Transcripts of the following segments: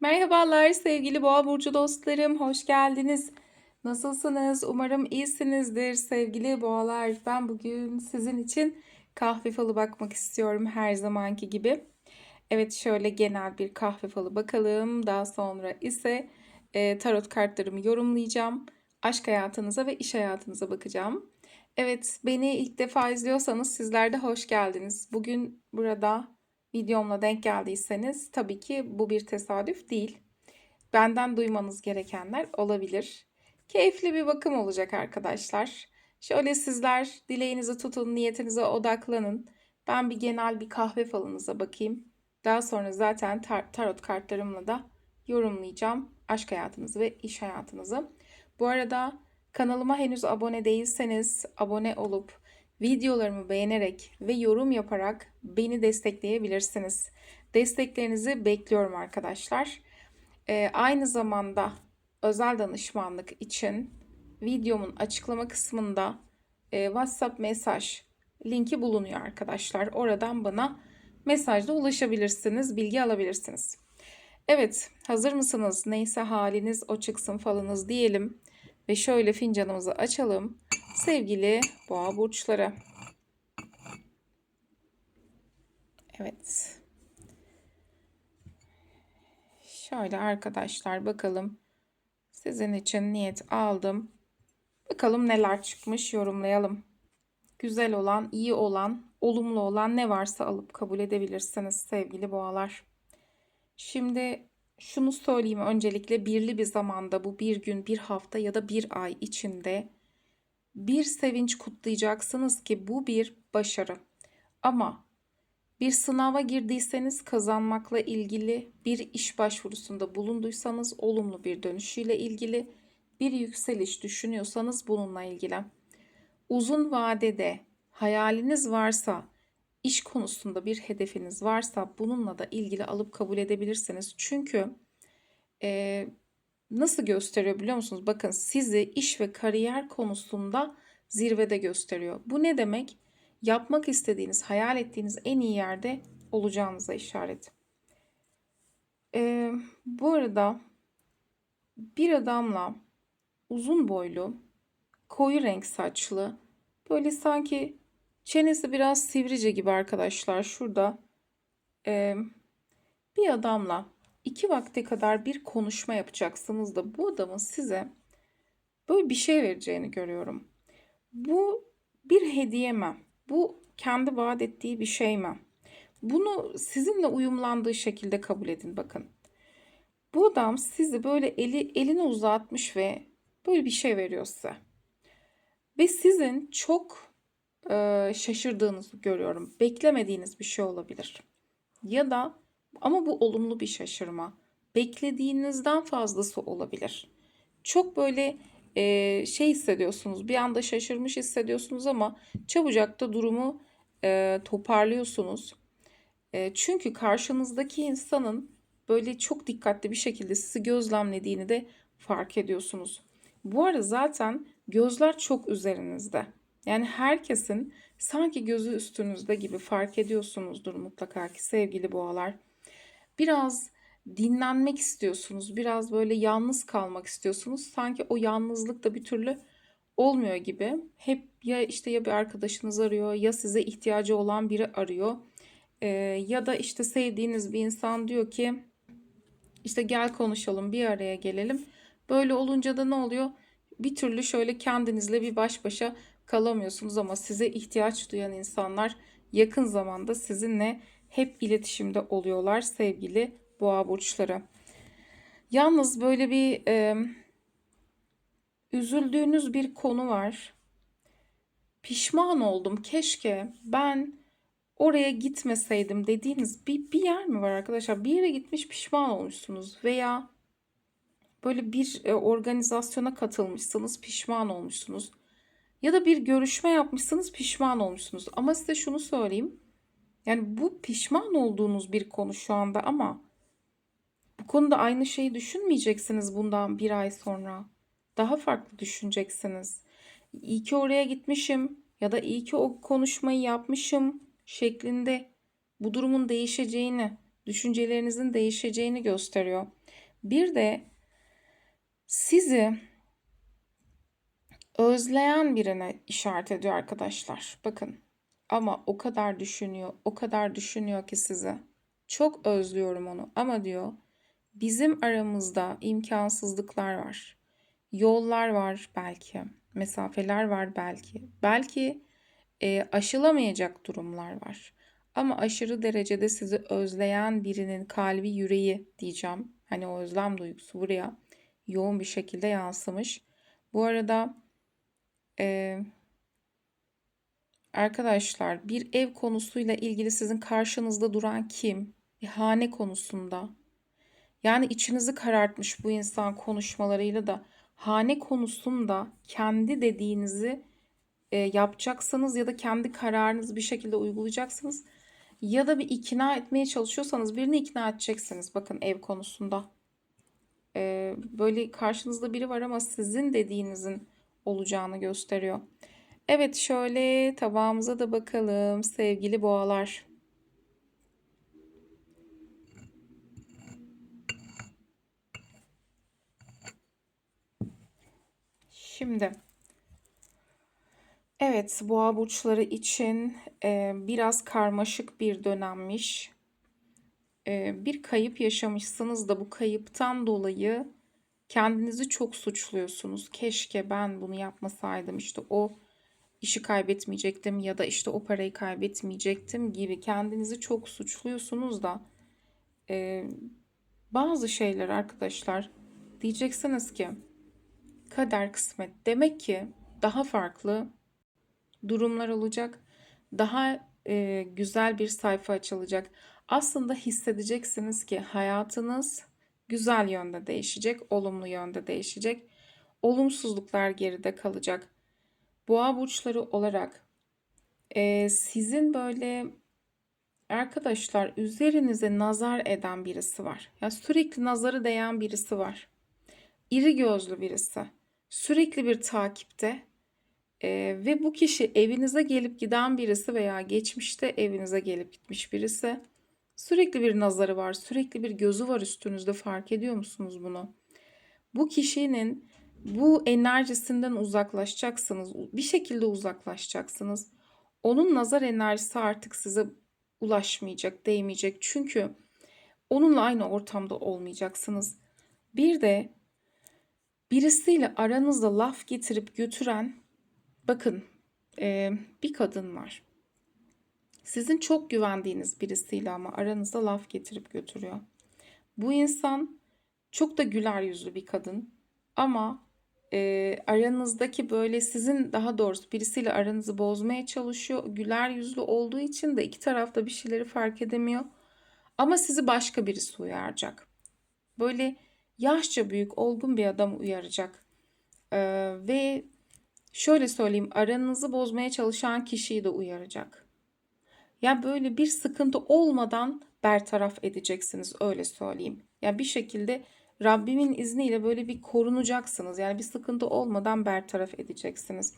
Merhabalar sevgili Boğa burcu dostlarım, hoş geldiniz. Nasılsınız? Umarım iyisinizdir sevgili boğalar. Ben bugün sizin için kahve falı bakmak istiyorum her zamanki gibi. Evet şöyle genel bir kahve falı bakalım. Daha sonra ise e, tarot kartlarımı yorumlayacağım. Aşk hayatınıza ve iş hayatınıza bakacağım. Evet beni ilk defa izliyorsanız sizler de hoş geldiniz. Bugün burada videomla denk geldiyseniz tabii ki bu bir tesadüf değil. Benden duymanız gerekenler olabilir. Keyifli bir bakım olacak arkadaşlar. Şöyle sizler dileğinizi tutun, niyetinize odaklanın. Ben bir genel bir kahve falınıza bakayım. Daha sonra zaten tar- tarot kartlarımla da yorumlayacağım aşk hayatınızı ve iş hayatınızı. Bu arada kanalıma henüz abone değilseniz abone olup videolarımı beğenerek ve yorum yaparak beni destekleyebilirsiniz. Desteklerinizi bekliyorum arkadaşlar. Ee, aynı zamanda özel danışmanlık için videomun açıklama kısmında e, WhatsApp mesaj linki bulunuyor arkadaşlar. Oradan bana mesajla ulaşabilirsiniz, bilgi alabilirsiniz. Evet, hazır mısınız? Neyse haliniz o çıksın falınız diyelim ve şöyle fincanımızı açalım. Sevgili boğa burçları. Evet. Şöyle arkadaşlar bakalım. Sizin için niyet aldım. Bakalım neler çıkmış yorumlayalım. Güzel olan, iyi olan, olumlu olan ne varsa alıp kabul edebilirsiniz sevgili boğalar. Şimdi şunu söyleyeyim öncelikle birli bir zamanda bu bir gün, bir hafta ya da bir ay içinde bir sevinç kutlayacaksınız ki bu bir başarı. Ama bir sınava girdiyseniz kazanmakla ilgili, bir iş başvurusunda bulunduysanız olumlu bir dönüşüyle ilgili, bir yükseliş düşünüyorsanız bununla ilgili. Uzun vadede hayaliniz varsa, iş konusunda bir hedefiniz varsa bununla da ilgili alıp kabul edebilirsiniz. Çünkü e, nasıl gösteriyor biliyor musunuz? Bakın sizi iş ve kariyer konusunda zirvede gösteriyor. Bu ne demek? Yapmak istediğiniz, hayal ettiğiniz en iyi yerde olacağınıza işaret. Ee, bu arada bir adamla uzun boylu, koyu renk saçlı, böyle sanki çenesi biraz sivrice gibi arkadaşlar. Şurada e, bir adamla iki vakte kadar bir konuşma yapacaksınız da bu adamın size böyle bir şey vereceğini görüyorum. Bu bir hediye mi? Bu kendi vaat ettiği bir şey mi? Bunu sizinle uyumlandığı şekilde kabul edin bakın. Bu adam sizi böyle eli elini uzatmış ve böyle bir şey veriyor size. Ve sizin çok e, şaşırdığınızı görüyorum. Beklemediğiniz bir şey olabilir. Ya da ama bu olumlu bir şaşırma. Beklediğinizden fazlası olabilir. Çok böyle e, şey hissediyorsunuz. Bir anda şaşırmış hissediyorsunuz ama çabucak da durumu e, toparlıyorsunuz. E, çünkü karşınızdaki insanın böyle çok dikkatli bir şekilde sizi gözlemlediğini de fark ediyorsunuz. Bu arada zaten gözler çok üzerinizde. Yani herkesin sanki gözü üstünüzde gibi fark ediyorsunuzdur mutlaka ki sevgili boğalar. Biraz dinlenmek istiyorsunuz. Biraz böyle yalnız kalmak istiyorsunuz. Sanki o yalnızlık da bir türlü olmuyor gibi. Hep ya işte ya bir arkadaşınız arıyor ya size ihtiyacı olan biri arıyor. Ee, ya da işte sevdiğiniz bir insan diyor ki işte gel konuşalım bir araya gelelim. Böyle olunca da ne oluyor? Bir türlü şöyle kendinizle bir baş başa kalamıyorsunuz ama size ihtiyaç duyan insanlar yakın zamanda sizinle hep iletişimde oluyorlar sevgili boğa burçları. Yalnız böyle bir e, üzüldüğünüz bir konu var. Pişman oldum. Keşke ben oraya gitmeseydim dediğiniz bir, bir yer mi var arkadaşlar? Bir yere gitmiş pişman olmuşsunuz veya böyle bir e, organizasyona katılmışsınız, pişman olmuşsunuz. Ya da bir görüşme yapmışsınız, pişman olmuşsunuz. Ama size şunu söyleyeyim. Yani bu pişman olduğunuz bir konu şu anda ama bu konuda aynı şeyi düşünmeyeceksiniz bundan bir ay sonra. Daha farklı düşüneceksiniz. İyi ki oraya gitmişim ya da iyi ki o konuşmayı yapmışım şeklinde bu durumun değişeceğini, düşüncelerinizin değişeceğini gösteriyor. Bir de sizi özleyen birine işaret ediyor arkadaşlar. Bakın ama o kadar düşünüyor, o kadar düşünüyor ki sizi. Çok özlüyorum onu ama diyor bizim aramızda imkansızlıklar var. Yollar var belki, mesafeler var belki. Belki e, aşılamayacak durumlar var. Ama aşırı derecede sizi özleyen birinin kalbi yüreği diyeceğim. Hani o özlem duygusu buraya yoğun bir şekilde yansımış. Bu arada e, arkadaşlar bir ev konusuyla ilgili sizin karşınızda duran kim? Bir hane konusunda. Yani içinizi karartmış bu insan konuşmalarıyla da hane konusunda kendi dediğinizi e, yapacaksınız ya da kendi kararınızı bir şekilde uygulayacaksınız. Ya da bir ikna etmeye çalışıyorsanız birini ikna edeceksiniz. Bakın ev konusunda. E, böyle karşınızda biri var ama sizin dediğinizin olacağını gösteriyor. Evet şöyle tabağımıza da bakalım sevgili boğalar. Şimdi evet boğa burçları için e, biraz karmaşık bir dönemmiş. E, bir kayıp yaşamışsınız da bu kayıptan dolayı kendinizi çok suçluyorsunuz. Keşke ben bunu yapmasaydım işte o işi kaybetmeyecektim ya da işte o parayı kaybetmeyecektim gibi kendinizi çok suçluyorsunuz da e, bazı şeyler arkadaşlar diyeceksiniz ki kader kısmet demek ki daha farklı durumlar olacak. Daha e, güzel bir sayfa açılacak. Aslında hissedeceksiniz ki hayatınız güzel yönde değişecek, olumlu yönde değişecek. Olumsuzluklar geride kalacak. Boğa burçları olarak e, sizin böyle arkadaşlar üzerinize nazar eden birisi var. Ya sürekli nazarı değen birisi var. İri gözlü birisi. Sürekli bir takipte e, ve bu kişi evinize gelip giden birisi veya geçmişte evinize gelip gitmiş birisi. Sürekli bir nazarı var, sürekli bir gözü var üstünüzde fark ediyor musunuz bunu? Bu kişinin bu enerjisinden uzaklaşacaksınız. Bir şekilde uzaklaşacaksınız. Onun nazar enerjisi artık size ulaşmayacak, değmeyecek. Çünkü onunla aynı ortamda olmayacaksınız. Bir de birisiyle aranızda laf getirip götüren bakın e, bir kadın var. Sizin çok güvendiğiniz birisiyle ama aranızda laf getirip götürüyor. Bu insan çok da güler yüzlü bir kadın ama e, aranızdaki böyle sizin daha doğrusu birisiyle aranızı bozmaya çalışıyor. Güler yüzlü olduğu için de iki tarafta bir şeyleri fark edemiyor. Ama sizi başka birisi uyaracak. Böyle yaşça büyük, olgun bir adam uyaracak. Ee, ve şöyle söyleyeyim, aranızı bozmaya çalışan kişiyi de uyaracak. Ya böyle bir sıkıntı olmadan bertaraf edeceksiniz öyle söyleyeyim. Ya bir şekilde Rabbimin izniyle böyle bir korunacaksınız. Yani bir sıkıntı olmadan bertaraf edeceksiniz.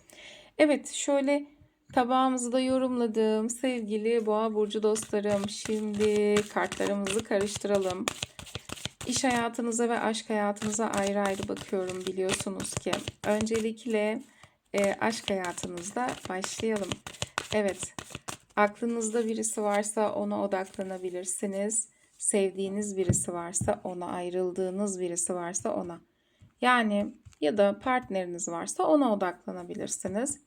Evet şöyle tabağımızı da yorumladım. Sevgili boğa burcu dostlarım şimdi kartlarımızı karıştıralım. İş hayatınıza ve aşk hayatınıza ayrı ayrı bakıyorum biliyorsunuz ki. Öncelikle e, aşk hayatınızda başlayalım. Evet aklınızda birisi varsa ona odaklanabilirsiniz sevdiğiniz birisi varsa ona, ayrıldığınız birisi varsa ona. Yani ya da partneriniz varsa ona odaklanabilirsiniz.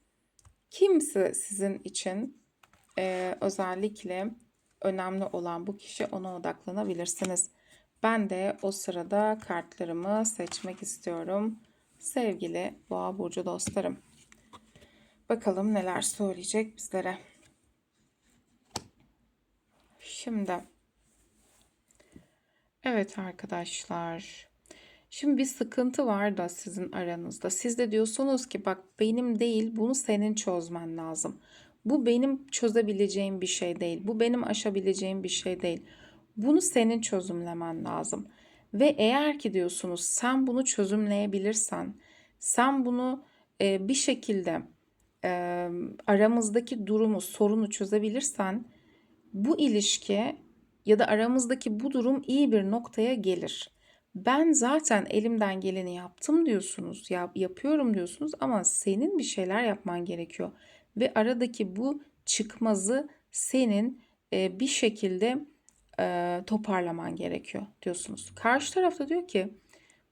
Kimse sizin için e, özellikle önemli olan bu kişi ona odaklanabilirsiniz. Ben de o sırada kartlarımı seçmek istiyorum. Sevgili Boğa burcu dostlarım. Bakalım neler söyleyecek bizlere. Şimdi Evet arkadaşlar. Şimdi bir sıkıntı var da sizin aranızda. Siz de diyorsunuz ki bak benim değil bunu senin çözmen lazım. Bu benim çözebileceğim bir şey değil. Bu benim aşabileceğim bir şey değil. Bunu senin çözümlemen lazım. Ve eğer ki diyorsunuz sen bunu çözümleyebilirsen, sen bunu e, bir şekilde e, aramızdaki durumu, sorunu çözebilirsen bu ilişki ya da aramızdaki bu durum iyi bir noktaya gelir. Ben zaten elimden geleni yaptım diyorsunuz, yap, yapıyorum diyorsunuz ama senin bir şeyler yapman gerekiyor. Ve aradaki bu çıkmazı senin e, bir şekilde e, toparlaman gerekiyor diyorsunuz. Karşı tarafta diyor ki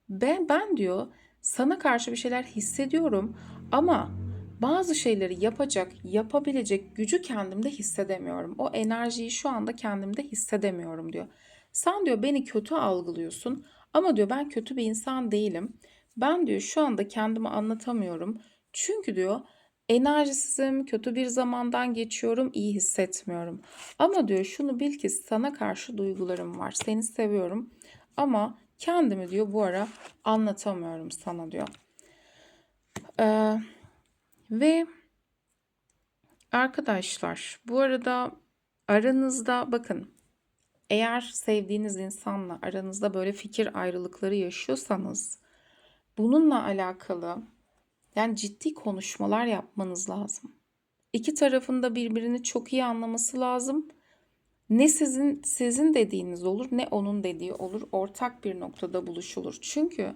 ben, ben diyor sana karşı bir şeyler hissediyorum ama bazı şeyleri yapacak, yapabilecek gücü kendimde hissedemiyorum. O enerjiyi şu anda kendimde hissedemiyorum diyor. Sen diyor beni kötü algılıyorsun ama diyor ben kötü bir insan değilim. Ben diyor şu anda kendimi anlatamıyorum. Çünkü diyor enerjisizim, kötü bir zamandan geçiyorum, iyi hissetmiyorum. Ama diyor şunu bil ki sana karşı duygularım var. Seni seviyorum ama kendimi diyor bu ara anlatamıyorum sana diyor. Ee, ve arkadaşlar bu arada aranızda bakın eğer sevdiğiniz insanla aranızda böyle fikir ayrılıkları yaşıyorsanız bununla alakalı yani ciddi konuşmalar yapmanız lazım. İki tarafın da birbirini çok iyi anlaması lazım. Ne sizin sizin dediğiniz olur ne onun dediği olur. Ortak bir noktada buluşulur. Çünkü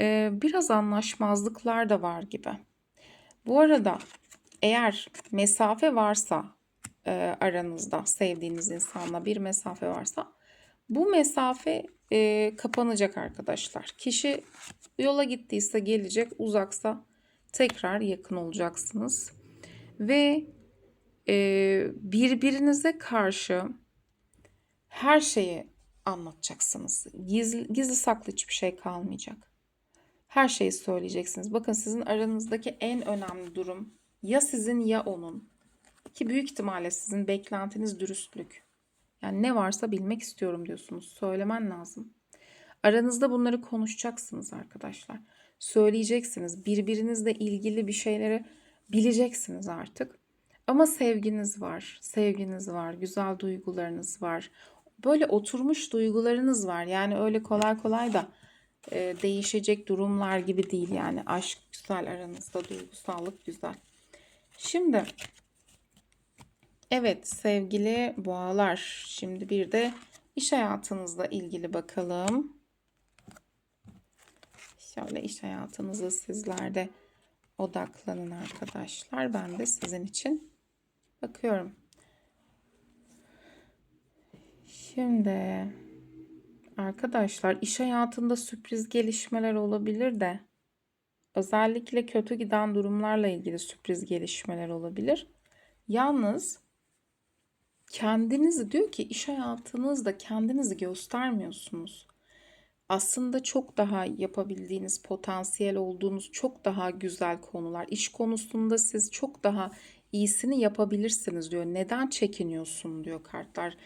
e, biraz anlaşmazlıklar da var gibi. Bu arada eğer mesafe varsa e, aranızda sevdiğiniz insanla bir mesafe varsa bu mesafe e, kapanacak arkadaşlar. Kişi yola gittiyse gelecek, uzaksa tekrar yakın olacaksınız. Ve e, birbirinize karşı her şeyi anlatacaksınız. Gizli, gizli saklı hiçbir şey kalmayacak. Her şeyi söyleyeceksiniz. Bakın sizin aranızdaki en önemli durum ya sizin ya onun. Ki büyük ihtimalle sizin beklentiniz dürüstlük. Yani ne varsa bilmek istiyorum diyorsunuz. Söylemen lazım. Aranızda bunları konuşacaksınız arkadaşlar. Söyleyeceksiniz. Birbirinizle ilgili bir şeyleri bileceksiniz artık. Ama sevginiz var. Sevginiz var. Güzel duygularınız var. Böyle oturmuş duygularınız var. Yani öyle kolay kolay da e, değişecek durumlar gibi değil yani. Aşk güzel aranızda duygusallık güzel. Şimdi evet sevgili boğalar. Şimdi bir de iş hayatınızla ilgili bakalım. Şöyle iş hayatınızı sizlerde odaklanın arkadaşlar. Ben de sizin için bakıyorum. Şimdi arkadaşlar iş hayatında sürpriz gelişmeler olabilir de özellikle kötü giden durumlarla ilgili sürpriz gelişmeler olabilir. Yalnız kendinizi diyor ki iş hayatınızda kendinizi göstermiyorsunuz aslında çok daha yapabildiğiniz, potansiyel olduğunuz çok daha güzel konular. İş konusunda siz çok daha iyisini yapabilirsiniz diyor. Neden çekiniyorsun diyor kartlar.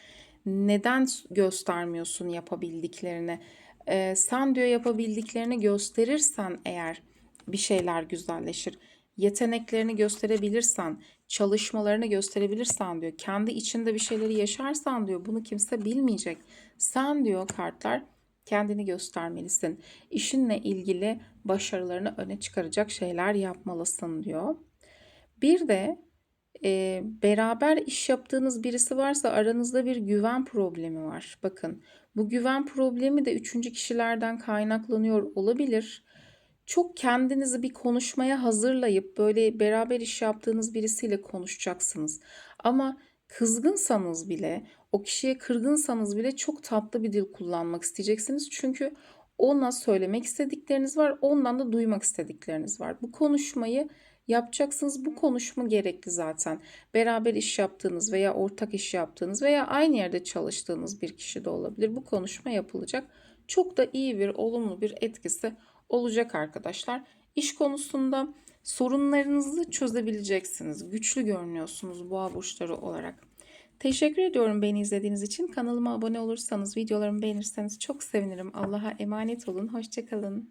Neden göstermiyorsun yapabildiklerini? Ee, sen diyor yapabildiklerini gösterirsen eğer bir şeyler güzelleşir. Yeteneklerini gösterebilirsen, çalışmalarını gösterebilirsen diyor. Kendi içinde bir şeyleri yaşarsan diyor bunu kimse bilmeyecek. Sen diyor kartlar kendini göstermelisin. İşinle ilgili başarılarını öne çıkaracak şeyler yapmalısın diyor. Bir de e, beraber iş yaptığınız birisi varsa aranızda bir güven problemi var. Bakın bu güven problemi de üçüncü kişilerden kaynaklanıyor olabilir. Çok kendinizi bir konuşmaya hazırlayıp böyle beraber iş yaptığınız birisiyle konuşacaksınız. Ama kızgınsanız bile, o kişiye kırgınsanız bile çok tatlı bir dil kullanmak isteyeceksiniz. Çünkü ona söylemek istedikleriniz var, ondan da duymak istedikleriniz var. Bu konuşmayı yapacaksınız. Bu konuşma gerekli zaten. Beraber iş yaptığınız veya ortak iş yaptığınız veya aynı yerde çalıştığınız bir kişi de olabilir. Bu konuşma yapılacak. Çok da iyi bir, olumlu bir etkisi olacak arkadaşlar. İş konusunda sorunlarınızı çözebileceksiniz. Güçlü görünüyorsunuz boğa burçları olarak. Teşekkür ediyorum beni izlediğiniz için. Kanalıma abone olursanız, videolarımı beğenirseniz çok sevinirim. Allah'a emanet olun. Hoşçakalın.